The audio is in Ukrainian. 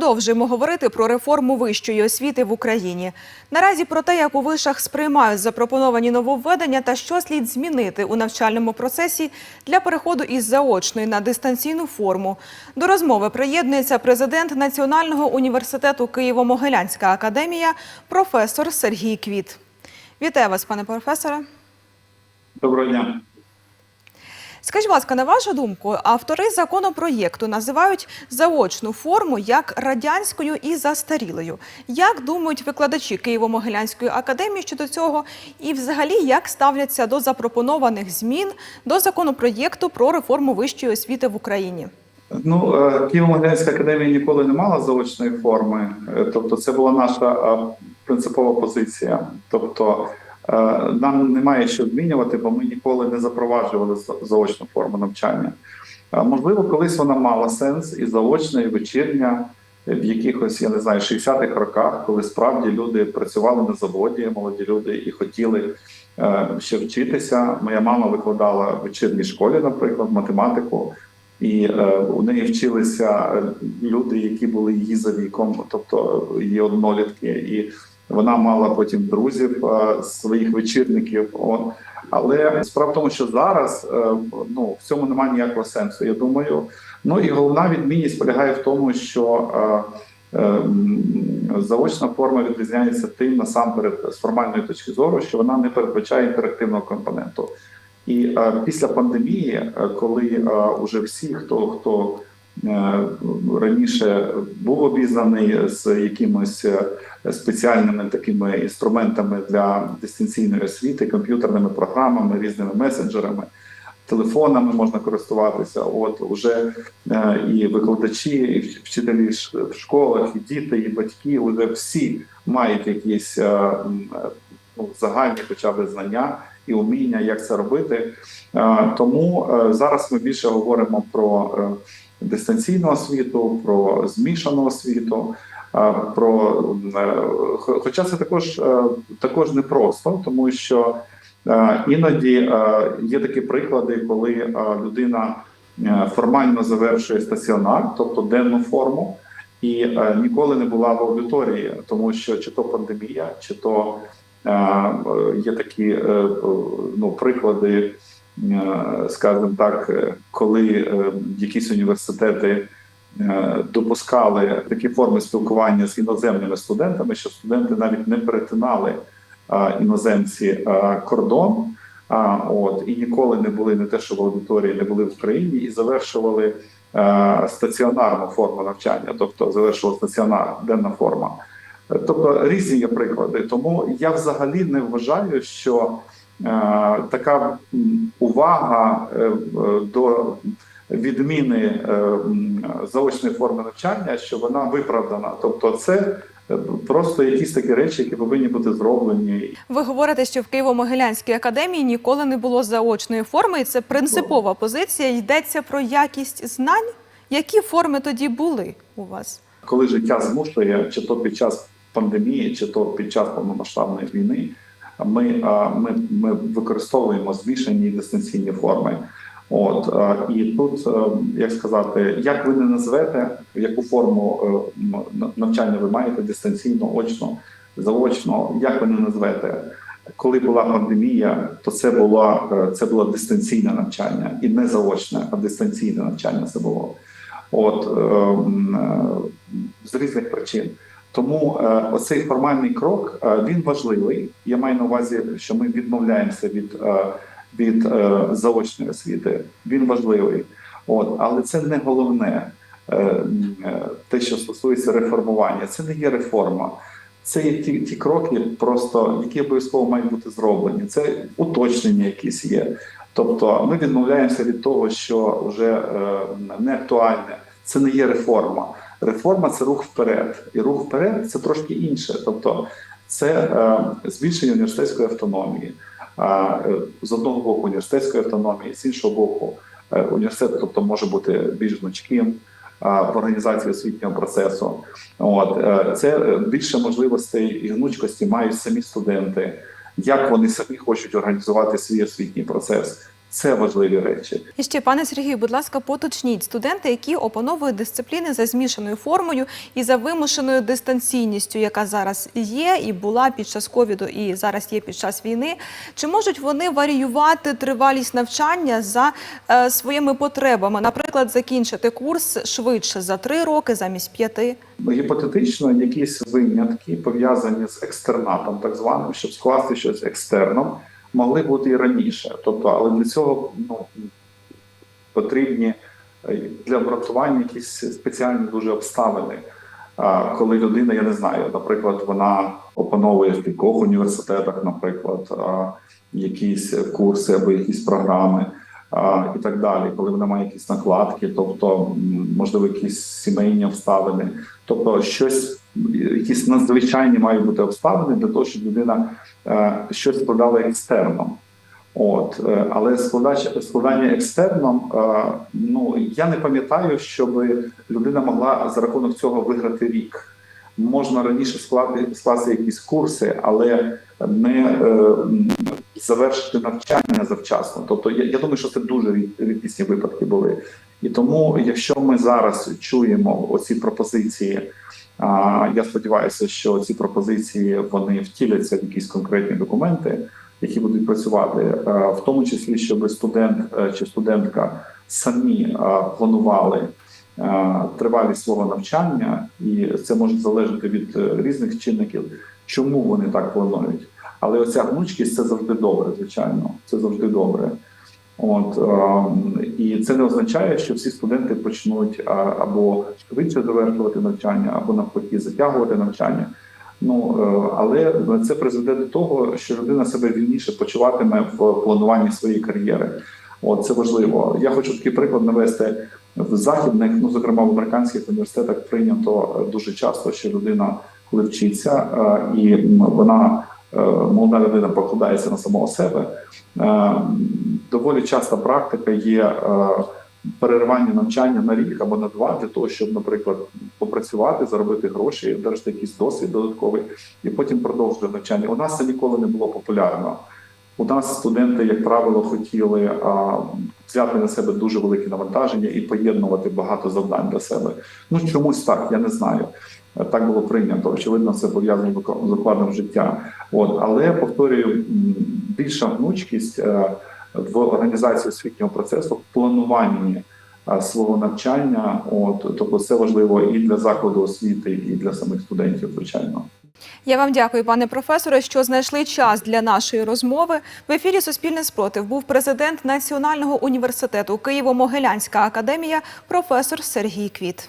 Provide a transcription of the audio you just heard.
Продовжуємо говорити про реформу вищої освіти в Україні. Наразі про те, як у вишах сприймають запропоновані нововведення та що слід змінити у навчальному процесі для переходу із заочної на дистанційну форму. До розмови приєднується президент Національного університету Києво-Могилянська академія, професор Сергій Квіт. Вітаю вас, пане професоре. Доброго дня. Скажіть, будь ласка, на вашу думку, автори законопроєкту називають заочну форму як радянською і застарілою. Як думають викладачі Києво-Могилянської академії щодо цього, і взагалі як ставляться до запропонованих змін до законопроєкту про реформу вищої освіти в Україні? Ну, е, Києво-Могилянська академія ніколи не мала заочної форми, Е, тобто це була наша е, принципова позиція. Тобто нам немає що змінювати, бо ми ніколи не запроваджували заочну форму навчання. Е, Можливо, колись вона мала сенс і заочна, і вечірня. е, В якихось, я не знаю, 60-х роках, коли справді люди працювали на заводі, молоді люди і хотіли е, ще вчитися. Моя мама викладала в вечірній школі, наприклад, математику. І е, у неї вчилися е, люди, які були її за віком, тобто її однолітки, і вона мала потім друзів е, своїх вечірників. Але справа в тому, що зараз е, ну в цьому немає ніякого сенсу. Я думаю. Ну і головна відмінність полягає в тому, що е, заочна форма відрізняється тим насамперед з формальної точки зору, що вона не передбачає інтерактивного компоненту. І після пандемії, коли е, уже всі, хто хто раніше був обізнаний з якимось е, спеціальними такими інструментами для дистанційної освіти, комп'ютерними програмами, різними месенджерами, телефонами можна користуватися. От уже е, і викладачі, і вчителі в школах, і діти, і батьки вже всі мають якісь е, е, ну, загальні, хоча б знання і уміння, як це робити. Е, Тому е, зараз ми більше говоримо про е, дистанційну освіту, про змішану освіту. Про е, хоча це також е, також непросто, тому що е, іноді є такі приклади, коли людина формально завершує стаціонар, тобто денну форму, і ніколи не була в аудиторії, тому що чи то пандемія, чи то є такі ну, приклади, скажімо так, е, коли е, якісь університети е, допускали такі форми спілкування з іноземними студентами, що студенти навіть не перетинали е, іноземці е, кордон. А, от і ніколи не були не те, що в аудиторії не були в Україні, і завершували е, стаціонарну форму навчання, тобто завершувала стаціонар, денна форма. Е, Тобто різні є приклади. Тому я взагалі не вважаю, що е, така увага е, е, до відміни е, заочної форми навчання, що вона виправдана. Тобто, це е, просто якісь такі речі, які повинні бути зроблені. Ви говорите, що в Києво-Могилянській академії ніколи не було заочної форми, і це принципова позиція. Йдеться про якість знань. Які форми тоді були у вас? коли життя змушує, чи то під час пандемії, чи то під час повномасштабної війни, ми, ми, ми використовуємо змішані дистанційні форми. От і тут, е, як сказати, як ви не назвете, яку форму е, навчання ви маєте дистанційно, очно, заочно, як ви не назвете. Коли була пандемія, то це було е, це було дистанційне навчання і не заочне, а дистанційне навчання це було. От е, м, е, з різних причин. Тому е, оцей формальний крок е, він важливий. Я маю на увазі, що ми відмовляємося від, е, від заочної освіти. Він важливий, от але це не головне. Те, що стосується реформування, це не є реформа. Це є ті, ті кроки, просто які обов'язково мають бути зроблені. Це уточнення, якісь є. Тобто, ми відмовляємося від того, що вже не актуальне. Це не є реформа. Реформа це рух вперед, і рух вперед це трошки інше. Тобто, це е, збільшення університетської автономії. Е, з одного боку університетської автономії, з іншого боку, е, університет, тобто може бути більш гнучким е, в організації освітнього процесу. От е, це е, більше можливостей і гнучкості мають самі студенти, як вони самі хочуть організувати свій освітній процес. Це важливі речі. І ще, пане Сергію, будь ласка, поточніть студенти, які опановують дисципліни за змішаною формою і за вимушеною дистанційністю, яка зараз є і була під час ковіду, і зараз є під час війни. Чи можуть вони варіювати тривалість навчання за е, своїми потребами? Наприклад, закінчити курс швидше за три роки замість п'яти? Гіпотетично, якісь винятки пов'язані з екстернатом, так званим, щоб скласти щось екстерном, могли бути і раніше. Тобто, але для цього ну, потрібні е, для обґрунтування якісь спеціальні дуже обставини. Коли людина, я не знаю, наприклад, вона опановує в кількох університетах, наприклад, якісь курси або якісь програми і так далі, коли вона має якісь накладки, тобто можливо якісь сімейні обставини, тобто щось, якісь надзвичайні мають бути обставини для того, щоб людина е, щось складала екстерном. От, е, але складач, складання екстерном, е, ну я не пам'ятаю, щоб людина могла за рахунок цього виграти рік. Можна раніше склати скласти якісь курси, але не е, завершити навчання завчасно. Тобто, я, я думаю, що це дуже рід- рідкісні випадки були. І тому, якщо ми зараз чуємо оці пропозиції, я сподіваюся, що ці пропозиції вони втіляться в якісь конкретні документи, які будуть працювати, е, в тому числі, щоб студент е, чи студентка самі е, планували тривалість свого навчання, і це може залежати від різних чинників, чому вони так планують. Але оця гнучкість це завжди добре, звичайно. Це завжди добре. От е, і це не означає, що всі студенти почнуть або швидше завершувати навчання, або навпаки затягувати навчання. Ну е, але це призведе до того, що людина себе вільніше почуватиме в плануванні своєї кар'єри. От це важливо. Я хочу такий приклад навести в західних, ну зокрема в американських університетах, прийнято е, дуже часто, що людина, коли вчиться, е, і вона е, молода людина покладається на самого себе. Е, Доволі часта практика є е, переривання навчання на рік або на два для того, щоб, наприклад, попрацювати, заробити гроші, одержати якийсь досвід додатковий, і потім продовжити навчання. У нас це ніколи не було популярно. У нас студенти, як правило, хотіли а, взяти на себе дуже велике навантаження і поєднувати багато завдань для себе. Ну чомусь так, я не знаю. Е, Так було прийнято. Очевидно, це пов'язано з укладом життя. От, але повторюю, більша гнучкість е, в організації освітнього процесу, в плануванні свого навчання. От тобто, це важливо і для закладу освіти, і для самих студентів, звичайно. Я вам дякую, пане професоре, що знайшли час для нашої розмови. В ефірі Суспільне спротив був президент Національного університету Києво-Могилянська академія, професор Сергій Квіт.